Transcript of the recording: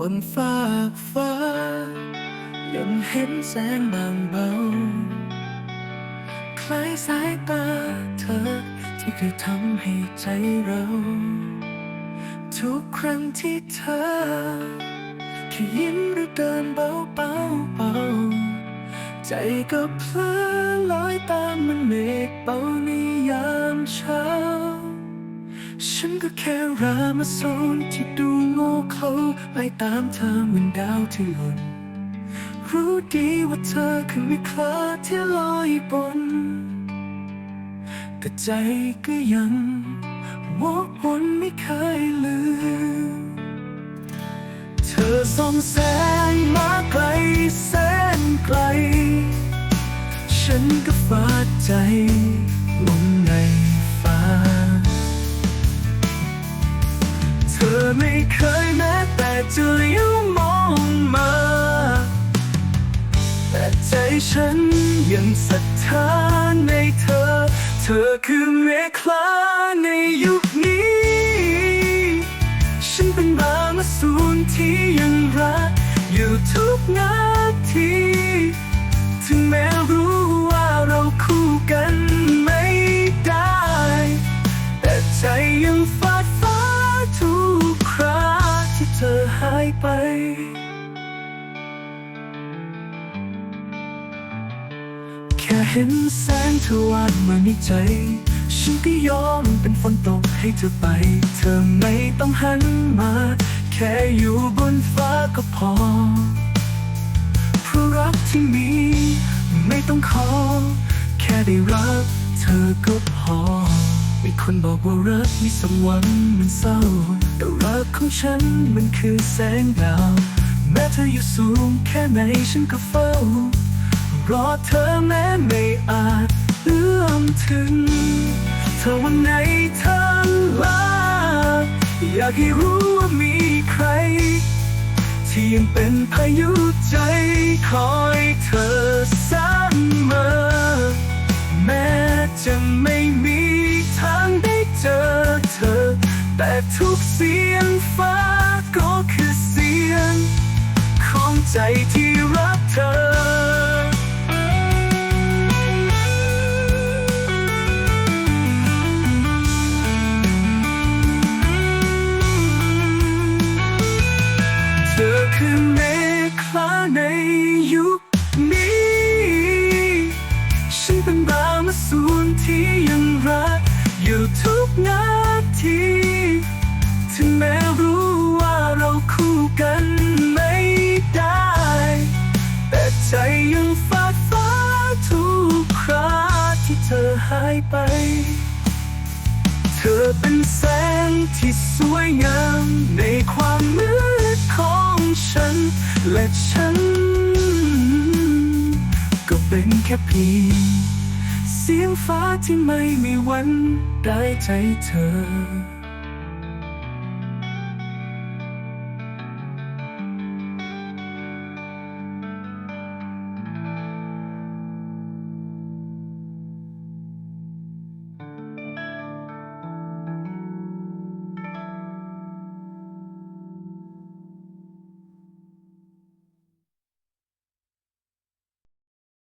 บนฟ้ากฟ้า ยังเห็นแสงบางเบา คล้ายสายตาเธอที่เคยทำให้ใจเรา ทุกครั้งที่เธอแค่ยิ้มหรือเดินเบาเบาเบาๆใจก็เพลอลอยตามมันเมฆเบาในยามเช้า ฉันก็แค่รามาโซนที่ดูโง่เขาไล่ตามเธอเหมือนดาวที่หล่นรู้ดีว่าเธอคือวิคลาที่ลอยบน แต่ใจก็ยังวกวนไม่เคยลืม เธอส่องแสงมาไกลแสนไกล ฉันก็ฝาดใจลง ธอไม่เคยแม้แต่จะเลี้ยวมองมา แต่ใจฉันยังศรัทธาในเธอ เธอคือเมฆลาในยุคนี้ ฉันเป็นบางสูนที่ยังรักอยู่ทุกนา แค่เห็นแสงเธอวาดมาในใจ ฉันก็ยอมเป็นฝนตกให้เธอไป เธอไม่ต้องหันมา แค่อยู่บนฟ้าก็พอ เพราะรักที่มี ไม่ต้องขอ แค่ได้รัก เธอก็พอ มีคนบอกว่ารักมีสมหวังมันเศร้า แต่รักของฉันมันคือแสงดาว แม้เธออยู่สูงแค่ไหนฉันก็เฝ้า พรอเธอแม้ไม่อาจเอื้อมถึง เธอวันไหนเธอลาอยากให้รู้ว่ามีใคร ที่ยังเป็นพายุใจคอยเธอเสมอแม้จะไม่มีทางได้เจอเธอ แต่ทุกเสียงฟ้าก็คือเสียง ของใจที่รักเธอ ม้รู้ว่าเราคู่กันไม่ได้ แต่ใจยังฟาดฟ้าทุกคราที่เธอหายไป เธอเป็นแสงที่สวยงามในความมืดของฉัน และฉัน ก็เป็นแค่เพียงเสียงฟ้าที่ไม่มีวันได้ใจเธอ